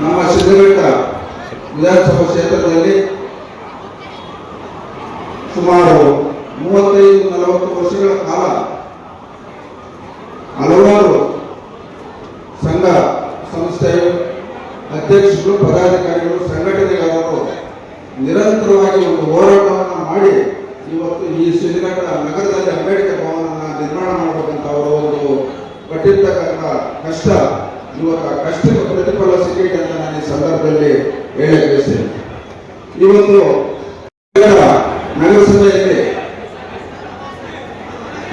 ನಮ್ಮ ಸಿದ್ಧಘಟ್ಟ ವಿಧಾನಸಭಾ ಕ್ಷೇತ್ರದಲ್ಲಿ ಸುಮಾರು ಮೂವತ್ತೈದು, ನಲವತ್ತು ವರ್ಷಗಳ ಕಾಲ ಹಲವಾರು ಸಂಘ ಸಂಸ್ಥೆಯ ಅಧ್ಯಕ್ಷರು, ಪದಾಧಿಕಾರಿಗಳು ಸಂಘಟನೆಗಾರರು ನಿರಂತರವಾಗಿ ಒಂದು ಹೋರಾಟವನ್ನು ಮಾಡಿ ಇವತ್ತು ಈ ಸಿದ್ಧಘಟ್ಟ ನಗರದಲ್ಲಿ ಅಂಬೇಡ್ಕರ್ ಭವನನ ನಿರ್ಮಾಣ ಮಾಡಬೇಕಂತ ಅವರು ಒಂದು ಪಟ್ಟಿರ್ತಕ್ಕಂಥ ಕಷ್ಟ ಇವತ್ತು ಕಷ್ಟಕ್ಕೆ ಪ್ರತಿಫಲ ಸಿಗೈತೆ ಅಂತ ನಾನು ಈ ಸಂದರ್ಭದಲ್ಲಿ ಹೇಳಕ್ ಬಯಸ್ತೇನೆ. ಇವತ್ತು ನಗರಸಭೆಯಲ್ಲಿ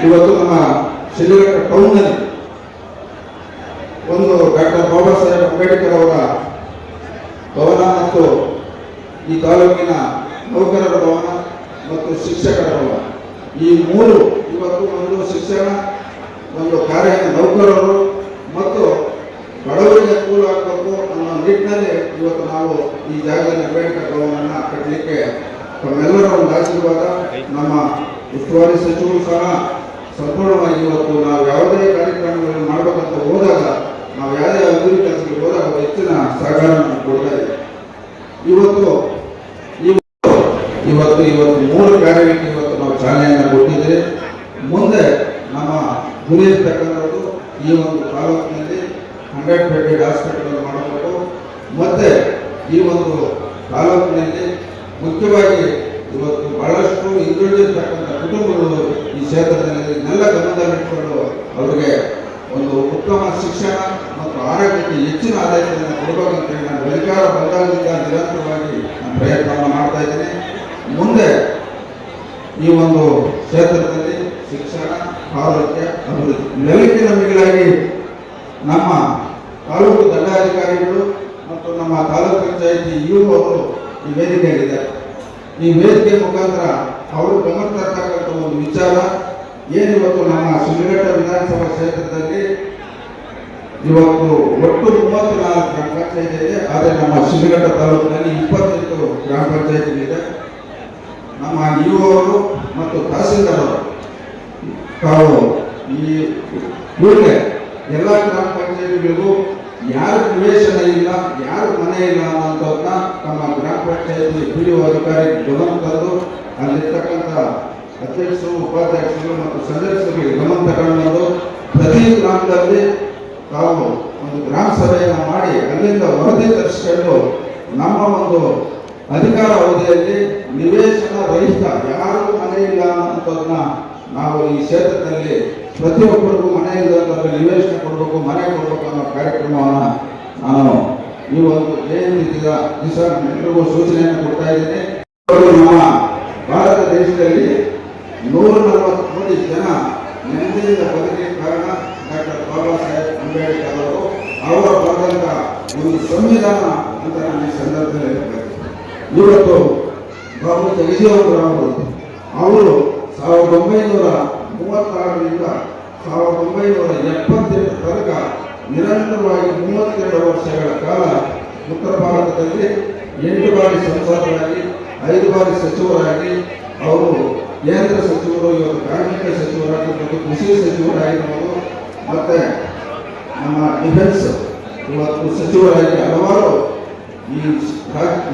ಇವತ್ತು ನಮ್ಮ ಶಿಲ್ಘಟ್ಟ ಟೌನ್ನಲ್ಲಿ ಒಂದು ಡಾಕ್ಟರ್ ಬಾಬಾ ಸಾಹೇಬ್ ಅಂಬೇಡ್ಕರ್ ಅವರ ಭವನ ಮತ್ತು ಈ ತಾಲೂಕಿನ ನೌಕರರ ಭವನ ಮತ್ತು ಶಿಕ್ಷಕರ ಭವನ. ಈ ಮೂರು ಇವತ್ತು ಒಂದು ಶಿಕ್ಷಣ, ಒಂದು ಕಾರ್ಯ, ನೌಕರರು ಮತ್ತು ಬಡವರಿಗೆ ಅನುಕೂಲ ಆಗಬೇಕು ಅನ್ನೋ ನಿಟ್ಟಿನಲ್ಲಿ ಇವತ್ತು ನಾವು ಈ ಜಾಗದಲ್ಲಿ ಅಂಬೇಡ್ಕರ್ ಭವನನ್ನ ಕಟ್ಟಲಿಕ್ಕೆ ತಮ್ಮೆಲ್ಲರ ಒಂದು ಆಶೀರ್ವಾದ. ನಮ್ಮ ಉಸ್ತುವಾರಿ ಸಚಿವರು ಸಹ ಸಂಪೂರ್ಣವಾಗಿ ಇವತ್ತು ನಾವು ಯಾವುದೇ ಕಾರ್ಯಕ್ರಮಗಳನ್ನು ಮಾಡಬೇಕಂತ ಹೋದಾಗ, ನಾವು ಯಾವುದೇ ಅಭಿವೃದ್ಧಿ ಕೆಲಸಕ್ಕೆ ಹೋದಾಗ ಹೆಚ್ಚಿನ ಸಹಕಾರವನ್ನು ಕೊಡ್ತಾ ಇವತ್ತು ಇವತ್ತು ಇವತ್ತು ಇವತ್ತು ಮೂರು ಕಾರ್ಯಕ್ಕೆ ಇವತ್ತು ನಾವು ಚಾಲನೆಯನ್ನು ಕೊಟ್ಟಿದ್ದೇವೆ. ಮುಂದೆ ನಮ್ಮ ಗುರಿ ಇರ್ತಕ್ಕಂಥದ್ದು ಈ ಒಂದು ತಾಲೂಕಿನಲ್ಲಿ ಹಂಡ್ರೆಡ್ ಬೆಡ್ ಹಾಸ್ಪಿಟಲ್ ಮಾಡಬೇಕು. ಮತ್ತೆ ಈ ಒಂದು ತಾಲೂಕಿನಲ್ಲಿ ಮುಖ್ಯವಾಗಿ ಇವತ್ತು ಬಹಳಷ್ಟು ಹಿಂದುಳಿದಿರ್ತಕ್ಕಂಥ ಕುಟುಂಬಗಳು ಈ ಕ್ಷೇತ್ರದಲ್ಲಿ ಇದನ್ನೆಲ್ಲ ಗಮನದಲ್ಲಿಟ್ಟುಕೊಂಡು ಅವರಿಗೆ ಒಂದು ಉತ್ತಮ ಶಿಕ್ಷಣ ಮತ್ತು ಆರೋಗ್ಯಕ್ಕೆ ಹೆಚ್ಚಿನ ಆದ್ಯತೆಯನ್ನು ಕೊಡಬೇಕಂತೇಳಿ ನಾನು ಅಧಿಕಾರ ಬಂದಾಗಲಿಂದ ನಿರಂತರವಾಗಿ ನಾನು ಪ್ರಯತ್ನವನ್ನು ಮಾಡ್ತಾ ಇದ್ದೀನಿ. ಮುಂದೆ ಈ ಒಂದು ಕ್ಷೇತ್ರದಲ್ಲಿ ಶಿಕ್ಷಣ, ಆರೋಗ್ಯ, ಅಭಿವೃದ್ಧಿ ನೆಲಕ್ಕಿನ ಮಿಗಿಲಾಗಿ ನಮ್ಮ ತಾಲೂಕು ದಂಡಾಧಿಕಾರಿಗಳು ಮತ್ತು ನಮ್ಮ ತಾಲೂಕು ಪಂಚಾಯಿತಿ ಇವರು ಅವರು ಈ ವೇದಿಕೆಯಲ್ಲಿದ್ದಾರೆ ಈ ವೇದಿಕೆ ಮುಖಾಂತರ ಅವರು ಗಮನ ಒಂದು ವಿಚಾರ ಏನಿವತ್ತು ನಮ್ಮ ಶಿಲ್ಘಟ್ಟ ವಿಧಾನಸಭಾ ಕ್ಷೇತ್ರದಲ್ಲಿ ಇವತ್ತು ಒಟ್ಟು ಮೂವತ್ತು ನಾಲ್ಕು ಗ್ರಾಮ ಪಂಚಾಯಿತಿ ಇದೆ. ಆದರೆ ನಮ್ಮ ಶಿಲ್ಘಟ್ಟ ತಾಲೂಕಿನಲ್ಲಿ ಇಪ್ಪತ್ತೆಂಟು ಗ್ರಾಮ ಪಂಚಾಯಿತಿಗಳಿದೆ ಇದೆ. ನಮ್ಮ ಇಒ ಅವರು ಮತ್ತು ತಹಸೀಲ್ದಾರ್ ಅವರು, ತಾವು ಈ ಊರಿಗೆ ಎಲ್ಲ ಗ್ರಾಮ ಪಂಚಾಯತಿಗಳಿಗೂ ಯಾರು ನಿವೇಶನ ಇಲ್ಲ, ಯಾರು ಮನೆ ಇಲ್ಲ ಅನ್ನೋದನ್ನ ತಮ್ಮ ಗ್ರಾಮ ಪಂಚಾಯತಿ ಪಿ ಅಧಿಕಾರಿ ಗಮನ ತಂದು ಅಲ್ಲಿರ್ತಕ್ಕಂಥ ಅಧ್ಯಕ್ಷರು, ಉಪಾಧ್ಯಕ್ಷರು ಮತ್ತು ಸದಸ್ಯರಿಗೆ ಗಮನ ತಗೊಂಡು ಪ್ರತಿ ಗ್ರಾಮದಲ್ಲಿ ತಾವು ಒಂದು ಗ್ರಾಮ ಸಭೆಯನ್ನು ಮಾಡಿ ಅಲ್ಲಿಂದ ವರದಿ ತರಿಸಿಕೊಂಡು ನಮ್ಮ ಒಂದು ಅಧಿಕಾರ ಅವಧಿಯಲ್ಲಿ ನಿವೇಶನ ರಹಿತ ಯಾರು ಮನೆ ಇಲ್ಲ ಅನ್ನೋದನ್ನ ನಾವು ಈ ಕ್ಷೇತ್ರದಲ್ಲಿ ಪ್ರತಿಯೊಬ್ಬರಿಗೂ ಇಲ್ಲದವರಿಗೆ ನಿವೇಶನ ಕೊಡಬೇಕು, ಮನೆ ಕೊಡಬೇಕು ಅನ್ನೋ ಕಾರ್ಯಕ್ರಮವನ್ನು ನಾನು ಈ ಒಂದು ಏನು ದಿವಸ ಎಲ್ರಿಗೂ ಸೂಚನೆಯನ್ನು ಕೊಡ್ತಾ ಇದ್ದೀನಿ. ಅವರು ನಮ್ಮ ಭಾರತ ದೇಶದಲ್ಲಿ ನೂರ ನಲವತ್ತು ಕೋಟಿ ಜನ ನೆಮ್ಮದಿಯಿಂದ ಬದುಕಲಿಕ್ಕೆ ಕಾರಣ ಡಾಕ್ಟರ್ ಬಾಬಾ ಸಾಹೇಬ್ ಅಂಬೇಡ್ಕರ್ ಅವರು ಅವರು ಬರೆದಂತ ಒಂದು ಸಂವಿಧಾನ ಅಂತ ನಾನು ಈ ಸಂದರ್ಭದಲ್ಲಿ ಹೇಳ್ಬೇಕು ಇವತ್ತು ಬಾಬು ಜಗಜೀವನರಾವ್ ಅವರು ಸಾವಿರದ ಒಂಬೈನೂರ ಮೂವತ್ತಾರರಿಂದ ಸಾವಿರದ ಒಂಬೈನೂರ ಎಪ್ಪತ್ತೆಂಟು ತನಕ ನಿರಂತರವಾಗಿ ಮೂವತ್ತೆರಡು ವರ್ಷಗಳ ಕಾಲ ಉತ್ತರ ಭಾರತದಲ್ಲಿ ಎಂಟು ಬಾರಿ ಸಂಸದರಾಗಿ, ಐದು ಬಾರಿ ಸಚಿವರಾಗಿ, ಅವರು ಕೇಂದ್ರ ಸಚಿವರು ಇವತ್ತು ಕಾರ್ಮಿಕ ಸಚಿವರಾಗಿರ್ಬೋದು ಕೃಷಿ ಸಚಿವರಾಗಿರ್ಬೋದು ಮತ್ತು ನಮ್ಮ ಡಿಫೆನ್ಸ್ ಇವತ್ತು ಸಚಿವರಾಗಿ ಹಲವಾರು ಈ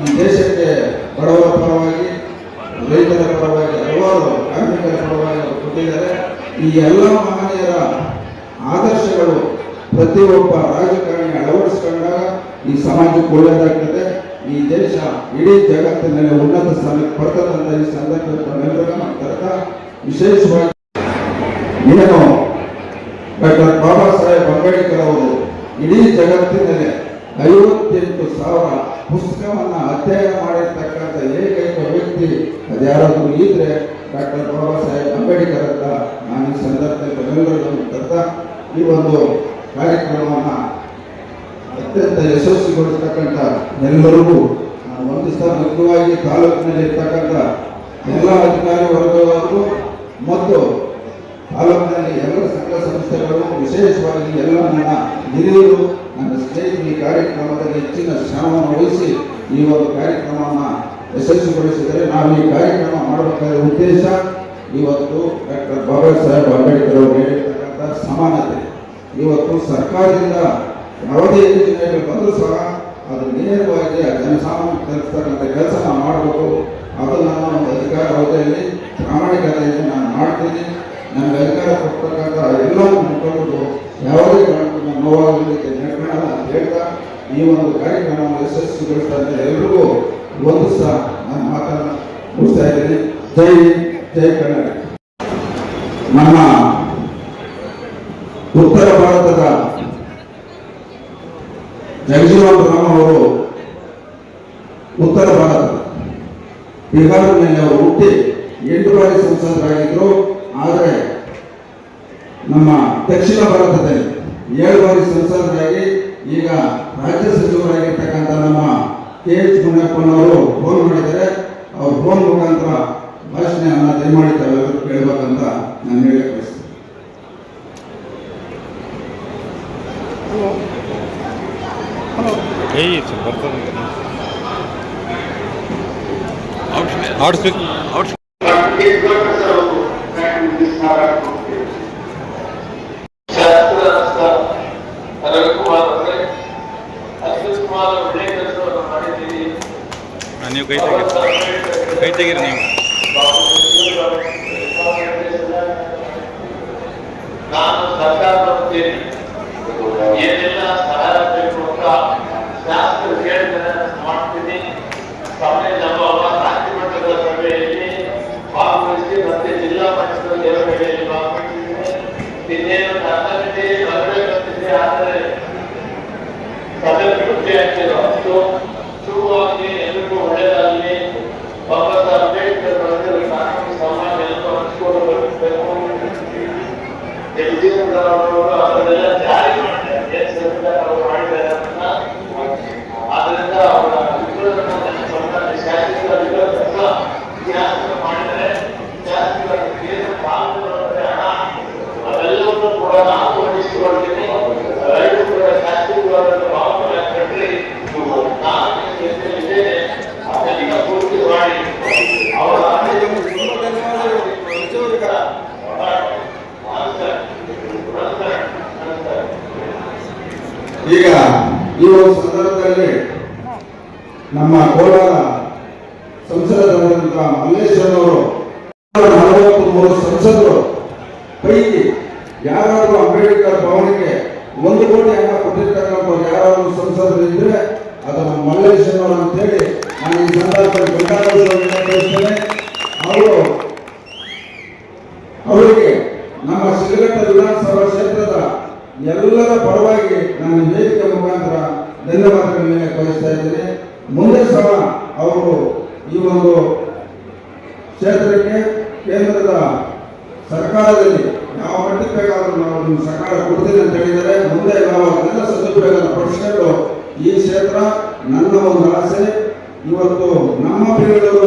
ಈ ದೇಶಕ್ಕೆ ಬಡವರ ಪರವಾಗಿ, ರೈತರ ಪರವಾಗಿ ಹಲವಾರು ಕಾರ್ಮಿಕರ ಪರವಾಗಿ ಕೊಟ್ಟಿದ್ದಾರೆ. ಈ ಎಲ್ಲ ಮಹನೀಯರ ಆದರ್ಶಗಳು ಪ್ರತಿಯೊಬ್ಬ ರಾಜಕಾರಣಿ ಅಳವಡಿಸ್ಕೊಂಡಾಗ ಈ ಸಮಾಜಕ್ಕೆ ಒಳ್ಳೆಯದಾಗ್ತದೆ. ಈ ದೇಶ ಇಡೀ ಜಗತ್ತಿನಲ್ಲಿ ಉನ್ನತ ಸ್ಥಾನಕ್ಕೆ ಬರ್ತದಂತ ಈ ಸಂದರ್ಭದಲ್ಲಿ ವಿಶೇಷವಾಗಿ ಏನು ಡಾಕ್ಟರ್ ಬಾಬಾ ಸಾಹೇಬ್ ಅಂಬೇಡ್ಕರ್ ಅವರು ಇಡೀ ಜಗತ್ತಿನಲ್ಲಿ ಐವತ್ತೆಂಟು ಸಾವಿರ ಪುಸ್ತಕವನ್ನು ಅಧ್ಯಯನ ಮಾಡಿರ್ತಕ್ಕಂಥ ಏಕೈಕ ವ್ಯಕ್ತಿ ಅದ್ಯಾರಾದರೂ ಇದ್ರೆ ಡಾಕ್ಟರ್ ಬಾಬಾ ಸಾಹೇಬ್ ಅಂಬೇಡ್ಕರ್ ಅಂತ ನಾನು ಈ ಸಂದರ್ಭದಲ್ಲಿ ಈ ಒಂದು ಕಾರ್ಯಕ್ರಮವನ್ನು ಅತ್ಯಂತ ಯಶಸ್ವಿಗೊಳಿಸ್ತಕ್ಕಂಥ ಎಲ್ಲರಿಗೂ ನಾನು ವಂದಿಸ್ತಾ ಮುಖ್ಯವಾಗಿ ತಾಲೂಕಿನಲ್ಲಿ ಇರ್ತಕ್ಕಂಥ ಎಲ್ಲ ಅಧಿಕಾರಿ ವರ್ಗದವರು ಮತ್ತು ತಾಲೂಕಿನಲ್ಲಿ ಎಲ್ಲ ಸಂಘ ಸಂಸ್ಥೆಗಳು ವಿಶೇಷವಾಗಿ ಎಲ್ಲ ನನ್ನ ಹಿರಿಯರು ನನ್ನ ಸ್ನೇಹಿತರು ಈ ಕಾರ್ಯಕ್ರಮದಲ್ಲಿ ಹೆಚ್ಚಿನ ಶ್ರಮವನ್ನು ವಹಿಸಿ ಈ ಒಂದು ಕಾರ್ಯಕ್ರಮವನ್ನು ಯಶಸ್ವಿಗೊಳಿಸಿದರೆ ನಾವು ಈ ಕಾರ್ಯಕ್ರಮ ಮಾಡಬೇಕಾದ ಉದ್ದೇಶ ಇವತ್ತು ಡಾಕ್ಟರ್ ಬಾಬಾ ಸಾಹೇಬ್ ಅಂಬೇಡ್ಕರ್ ಅವರು ಹೇಳಿರ್ತಕ್ಕಂಥ ಸಮಾನತೆ. ಇವತ್ತು ಸರ್ಕಾರದಿಂದ ಯಾವುದೇ ಯೋಜನೆಗಳು ಬಂದರೂ ಸಹ ಅದು ನೇರವಾಗಿ ಆ ಜನಸಾಮಾನ್ಯ ತಲುಪಿಸ್ತಕ್ಕಂಥ ಕೆಲಸ ನಾವು ಮಾಡಬೇಕು. ಅದು ನಾನು ಒಂದು ಅಧಿಕಾರ ಅವಧಿಯಲ್ಲಿ ಪ್ರಾಮಾಣಿಕತೆಯಲ್ಲಿ ನಾನು ಮಾಡ್ತೀನಿ. ನನಗೆ ಅಧಿಕಾರ ಕೊಡ್ತಕ್ಕಂಥ ಎಲ್ಲವನ್ನು ಮುಖಂಡರು ಯಾವುದೇ ಕಾರಣಕ್ಕೂ ನೋವಾಗಲಿಕ್ಕೆ ನಡ್ಕೊಳ್ಳಲ್ಲ ಅಂತ ಹೇಳ್ತಾ ಈ ಒಂದು ಕಾರ್ಯಕ್ರಮವನ್ನು ಯಶಸ್ವಿಗೊಳಿಸ್ತಾ ಎಲ್ರಿಗೂ ಒಂದು ಸಹ ನನ್ನ ಮಾತನ್ನು ಮುಗಿಸ್ತಾ ಇದ್ದೀನಿ. ಜೈ ಜೈ ಕನ್ನಡ ನಮ್ಮ ಉತ್ತರ ಭಾರತದ ಜಗಜೀವನ್ ರಾಮ್ ಅವರು ಉತ್ತರ ಭಾರತ ಬಿಹಾರದಲ್ಲಿ ಅವರು ಹುಟ್ಟಿ ಎಂಟು ಬಾರಿ ಸಂಸದರಾಗಿದ್ದರು ಆದರೆ ನಮ್ಮ ದಕ್ಷಿಣ ಭಾರತದಲ್ಲಿ ಏಳು ಬಾರಿ ಸಂಸದರಾಗಿ ಈಗ ರಾಜ್ಯ ಸಚಿವರಾಗಿರ್ತಕ್ಕಂಥ ನಮ್ಮ ಕೆ ಎಚ್ ಮುನಿಯಪ್ಪನವರು ಫೋನ್ ಮಾಡಿದರೆ ಅವ್ರು ಫೋನ್ ಮುಖಾಂತರ ಭಾಷಣೆಯನ್ನು ದಯಮಾಡಿ ತಾವೆಲ್ಲರೂ ಕೇಳಬೇಕಂತ ನಾನು ಹೇಳಕ್ಕೆ ಬಯಸ್ತೀನಿ. ಏಯ್ ಸ್ವಲ್ಪ ಬರ್ತದೆ ನೀವು ಕೈ ತೆಗೀರಿ ಕೈ ತೆಗೀರಿ ನೀವು. ನಾನು ಸರ್ಕಾರ ಏನೆಲ್ಲ ಸಹಾಯ ಬೇಕು ಅಂತ ಶಾಸಕರು ಹೇಳಿದರೆ ಮಾಡ್ತೀನಿ. ಸಭೆ ನಮ್ಮ ರಾಜ್ಯ ಮಟ್ಟದ ಸಭೆಯಲ್ಲಿ ಮತ್ತೆ ಜಿಲ್ಲಾ ಮಟ್ಟದ ಸಭೆಯಲ್ಲಿ ಭಾಗವಹಿಸಿದ್ದೇನೆ. ಇನ್ನೇನು ಕರ್ತವ್ಯತೆ ಬರ್ತಿದೆ ಆದರೆ ಅಷ್ಟು ಶುರುವಾಗಿ ಸಾಹೇಬ್ ಅಂಬೇಡ್ಕರ್ ಬರೆದಿರೋ ಕಾನೂನು ಸಮಾಜ ಎಲ್ಲ ಹಂಚ್ಕೊಂಡು ಬರಬೇಕು ಜಗಜೀವನರಾವ್ ಅವರು ಅದನ್ನೆಲ್ಲ ಜಾರಿ ಮಾಡಿದ್ದಾರೆ ಏನ್ ಸರ್ಕಾರ ಅವರು ಮಾಡಿದ್ದಾರೆ ಅದನ್ನ ಆದ್ರಿಂದ ಅವರ ವಿರೋಧನ ಸ್ವಂತ ಶಾಸಕರ ವಿರೋಧ ಶಾಸಕರು ಮಾಡಿದರೆ ಶಾಸಕರ ಏನು ಪಾಲ್ಗೊಳ್ಳುತ್ತೆ ಹಣ ಅವೆಲ್ಲವನ್ನೂ ಕೂಡ ನಾವು ಹೊಂದಿಸಿಕೊಳ್ತೀನಿ ರೈತರು ಕೂಡ ಶಾಸಕರು ಭಾವನೆ ಕಟ್ಟಿ ನಾನು ಇದ್ದೇನೆ ಅದನ್ನ ಪೂರ್ತಿ ಮಾಡಿ ಅವರ ಈಗ ಈ ಒಂದು ಸಂದರ್ಭದಲ್ಲಿ ನಮ್ಮ ಕೋಲಾರ ಸಂಸದರಾದಂಥ ಮಲ್ಲೇಶ್ವರವರು ನಲವತ್ತು ಮೂರು ಸಂಸದರು, ಪೈಕಿ ಯಾರಾದರೂ ಅಂಬೇಡ್ಕರ್ ಭವನಕ್ಕೆ ಒಂದು ಕೋಟಿ ಹಣ ಕೊಟ್ಟಿರ್ತಕ್ಕಂಥವ್ರು ಯಾರಾದರೂ ಸಂಸದರು ಇದ್ರೆ ಅದನ್ನು ನಮ್ಮ ಮಲ್ಲೇಶ್ವರ ಅಂತೇಳಿ ನಾನು ಈ ಸಂದರ್ಭದಲ್ಲಿ ಗೊಂಡಾಡೋದನ್ನು ಬಯಸ್ತೇನೆ ಅವರು ಅವರಿಗೆ ನಮ್ಮ ಶಿಲಘಟ್ಟ ವಿಧಾನಸಭಾ ಕ್ಷೇತ್ರದ ಎಲ್ಲರ ಪರವಾಗಿ ನಾನು ವೇದಿಕೆ ಮುಖಾಂತರ ಧನ್ಯವಾದಗಳನ್ನ ಕಳಿಸ್ತಾ ಇದ್ದೇನೆ ಮುಂದೆ ಸಹ ಅವರು ಈ ಒಂದು ಕ್ಷೇತ್ರಕ್ಕೆ ಕೇಂದ್ರದ ಸರ್ಕಾರದಲ್ಲಿ ಯಾವ ಮಟ್ಟಕ್ಕೆ ಬೇಕಾದರೂ ನಾವು ನಿಮ್ಮ ಸರ್ಕಾರ ಕೊಡ್ತೀನಿ ಅಂತ ಹೇಳಿದರೆ ಮುಂದೆ ನಾವು ಅದನ್ನೆಲ್ಲ ಸದುಪಯೋಗ ಪಡಿಸ್ಕೊಂಡು ಈ ಕ್ಷೇತ್ರ ನನ್ನ ಒಂದು ಆಸೆ. ಇವತ್ತು ನಮ್ಮ ಪೀಳಿಗೆಯವರು